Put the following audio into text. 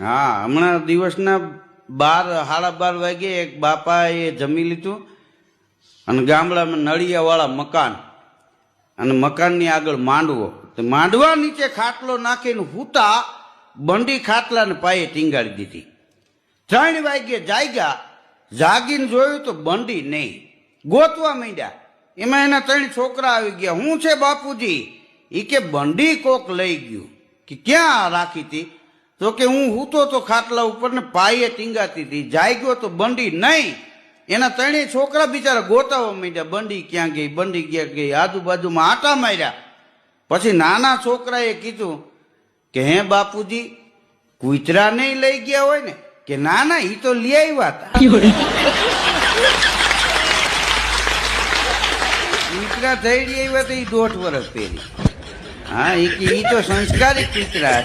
હા, હમણાં દિવસના બાર, સાડા બાર વાગે એક બાપાએ જમી લીધું અને ગામડામાં નળિયાવાળા મકાન અને મકાનની આગળ માંડવો. માંડવા નીચે ખાટલો નાખીને હૂતા બંડી ખાટલાને પાયે ટીંગાડી દીધી. ત્રણ વાગ્યે જાગ્યા, જાગીને જોયું તો બંડી નહીં. ગોતવા માંડ્યા. એમાં એના ત્રણ છોકરા આવી ગયા. હું છે બાપુજી? એ કે, બંડી કોક લઈ ગયું. કે ક્યાં રાખી હતી? તો કે હું હૂતો તો ખાટલા ઉપર ને પાયે ટીંગાતી હતી. જાગ્યો તો બંડી નહીં. એના ત્રણેય છોકરા બિચારા ગોતાવા માંડ્યા. બંડી ક્યાં ગઈ? બંડી ક્યાં ગઈ? આજુબાજુમાં આટા માર્યા. પછી નાના છોકરાએ કીધું કે હે બાપુજી કૂતરા નહીં લઈ ગયા હોય ને કે ના ના એ તો લઈ આવ્યા હતા. કૂતરા થઈ આવ્યા તો એ દોઢ વર્ષ પહેરી. હા એ તો સંસ્કારી કૂતરા